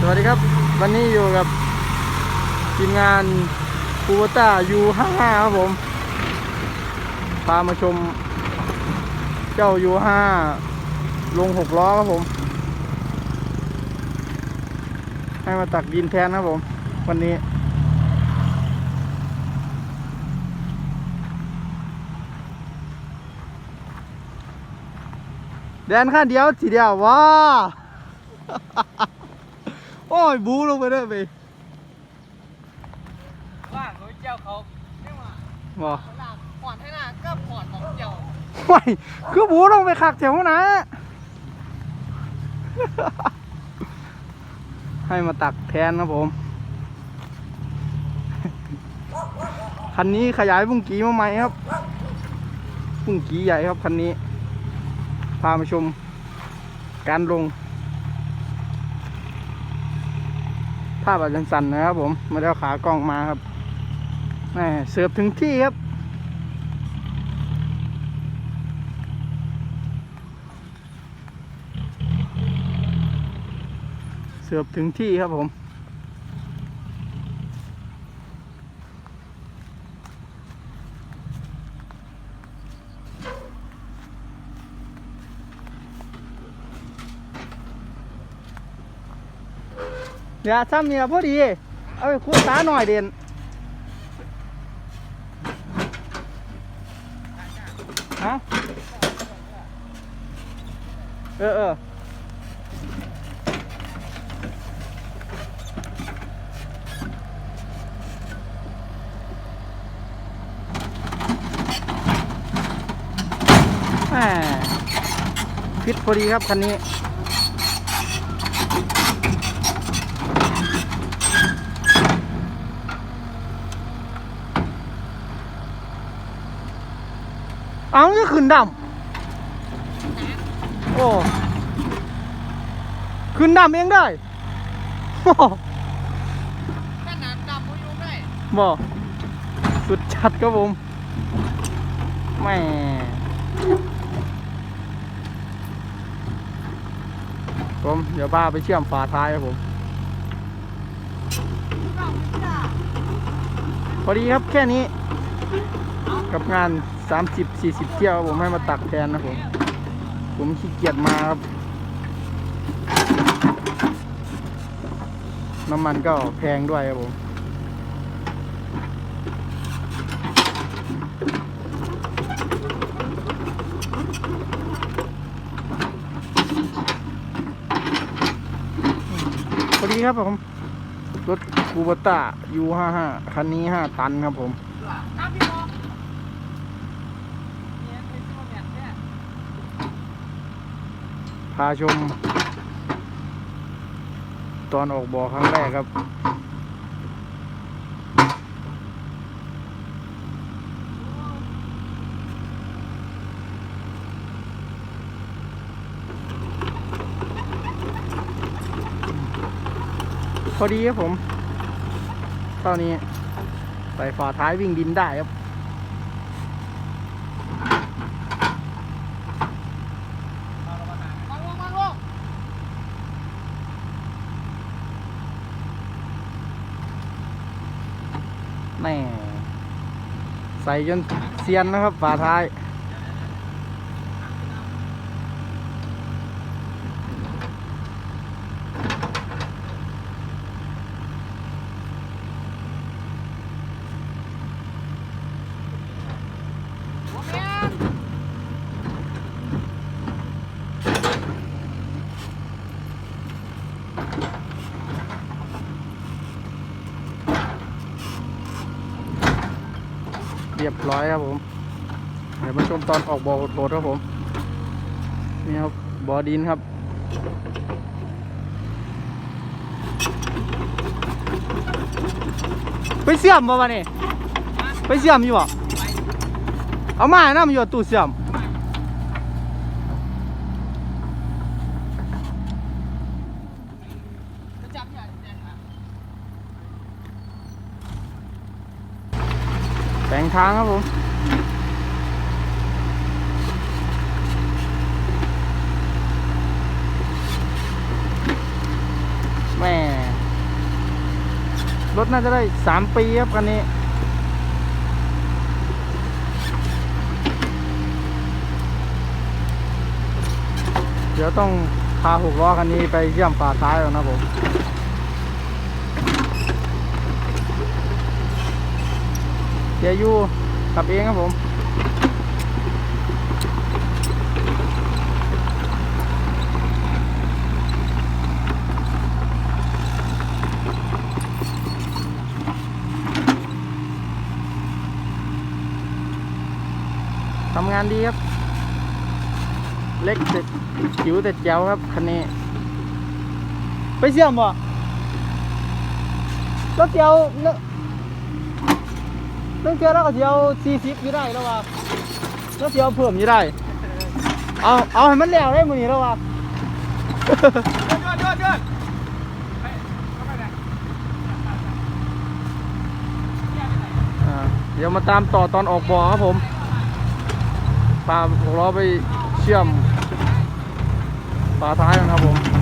สวัสดีครับ วันนี้อยู่กับทีมงานคูวต้ายูห้าห้าครับผม พามาชม เจ้ายูห้าลงหกล้อครับผม ให้มาตักดินแทนครับผม วันนี้แดนข้าเดียวทีเดียวว้า โอ้ยบูลงไปเลยไปว่างเขาเจ้าเขาไม่ว่าบ่หลักผ่อนให้หน้าก็ผ่อนของเจ้าไม่คือบูลงไปขักแถวนะ ให้มาตักแทนนะผม คันนี้ขยายบุ้งกีมาใหม่ครับบุ้งกีใหญ่ครับคันนี้ พามาชมการลง ภาพอาจจะสั่นนะครับผมไม่ได้วขากล้องมาครับแหม่เสิร์ฟถึงที่ครับ เสิร์ฟถึงที่ครับผม เดี๋ยวซ้ำนี่ละพอดี เอาไปคูดตาหน่อยเด่นฮะเออเออแหมฟิตพอดีครับคันนี้ เอาจะขึ้นดำโอ้ขึ้นดำเองได้โอ้ขนาดดำพยุงได้บ่สุดจัดครับผมแม่ผมเดี๋ยวบ้าไปเชื่อมฝาท้ายครับผม พอดีครับแค่นี้ กับงาน 30-40เที่ยวผมให้มาตักแทนนะผม ผมขี้เกียจมาครับ น้ำมันก็แพงด้วยครับผมพอดีครับผม รถคูบต้า U55 คันนี้ 5 ตันครับผม น้ำพี่มองเนี่ยเป็นตัวแบบเนี่ย พาชม ตอนออกบ่อครั้งแรกครับ พอดีครับผมตอนนี้ใส่ฝาท้ายวิ่งดินได้ครับ วางลงวางลง แม่ใส่จนเซียนนะครับฝาท้าย เรียบร้อยครับผม เดี๋ยวมาชมตอนออกบ่อโหดครับผม นี่ครับบ่อดินครับไปเสื่อมบ่วะนี่ไปเสื่อมอยู่บ่เอามาน้ำอยู่ตู้เสื่อม จะจับอย่างเดียวนะ แปล งทางครับผมแม่รถน่าจะได้สามปีครับคันนี้เดี๋ยวต้องพาหกล้อคันนี้ไปเยี่ยมป่าท้ายแล้วนะผม สียอยู่ขับเองครับผมทำงานดีครับ เล็กแต่จิ๋วแต่แจ๋วครับคันนี้ ไปเสี่ยมบ่รถเจียวเนอะ รถเจียวแล้วก็เจียวสี่สิบอยู่ได้แล้วว่ะรถเจียวเพิ่มอยู่ได้ เอาเอาให้มันแล้วได้มือนี้แล้วว่ะเดินเดินเดินเดินไปเข้าไปไหนอ่าเดี๋ยวมาตามต่อตอนออกบ่อครับผมพาหกล้อไปเชื่อมฝาท้ายกันครับผม